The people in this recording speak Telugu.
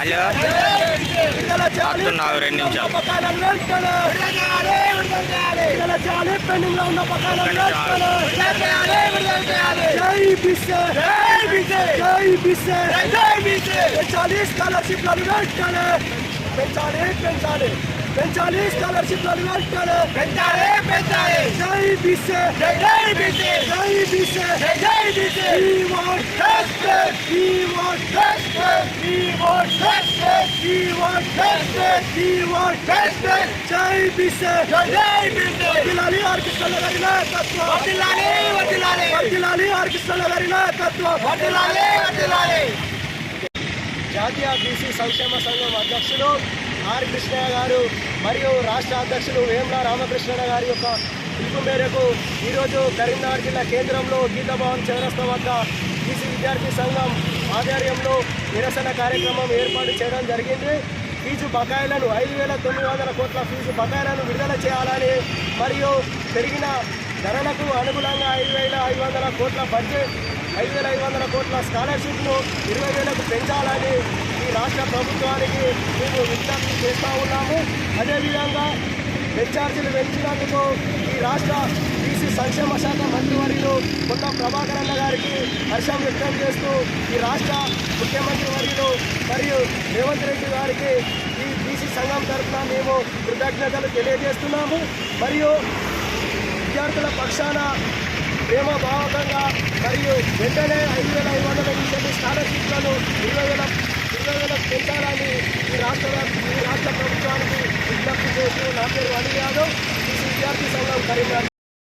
హలో. వస్తున్నావు రెండు నిమిషాలు. పెండింగ్లో స్కాలర్షిప్లను వెంటనే పెంచాలి పెంచాలి. పెంచాలి స్కాలర్షిప్లను వెంటనే పెంచాలి పెంచాలి. జై బిసే జై బిసే. జై బిసే జై బిసే. we want justice we want justice we want justice we want justice we want justice జై బిసే జై బిసే. వదిలాలి ఆర్కిస్ట్రాల గారి నాయకత్వం. వదిలాలి వదిలాలి వదిలాలి ఆర్కిస్ట్రాల గారి నాయకత్వం. వదిలాలి వదిలాలి జాతీయ బీసీ సంక్షేమ సంఘం అధ్యక్షులు ఆర్ కృష్ణయ్య గారు మరియు రాష్ట్ర అధ్యక్షులు వేముల రామకృష్ణ గారి యొక్క పిలుపు మేరకు ఈరోజు కరీంనగర్ జిల్లా కేంద్రంలో గీతభవన్ చౌరస్తా వద్ద బీసీ విద్యార్థి సంఘం ఆధ్వర్యంలో నిరసన కార్యక్రమం ఏర్పాటు చేయడం జరిగింది. ఫీజు బకాయిలను ఐదు వేల తొమ్మిది వందల కోట్ల ఫీజు బకాయిలను విడుదల చేయాలని మరియు పెరిగిన ధరలకు అనుగుణంగా ఐదు వేల ఐదు వందల కోట్ల బడ్జెట్ ఐదు వేల ఐదు వందల కోట్ల స్కాలర్షిప్ను ఇరవై వేలకు పెంచాలని ఈ రాష్ట్ర ప్రభుత్వానికి మేము విజ్ఞప్తి చేస్తూ ఉన్నాము. అదేవిధంగా హెచ్ఆర్జీలు పెంచినందుకు ఈ రాష్ట్ర బీసీ సంక్షేమ శాఖ మంత్రివర్యులు కొత్త ప్రభాకరన్న గారికి హర్షం వ్యక్తం చేస్తూ ఈ రాష్ట్ర ముఖ్యమంత్రి వర్యులు మరియు రేవంత్ రెడ్డి గారికి ఈ బీసీ సంఘం తరఫున మేము కృతజ్ఞతలు తెలియజేస్తున్నాము. మరియు విద్యార్థుల పక్షాన ప్రేమ భావకంగా మరియు వెంటనే ఐదు వేల ఐదు వందల ఇచ్చేది స్కాలర్షిప్లను ఇరవై వేల ఇరవై వేలకు పెంచాలని ఈ రాష్ట్ర ఈ రాష్ట్ర ప్రభుత్వానికి విజ్ఞప్తి చేస్తూ నా పేరు అనిల్ యాదవ్. ఈ విద్యార్థి సంఘం కరీంనగర్.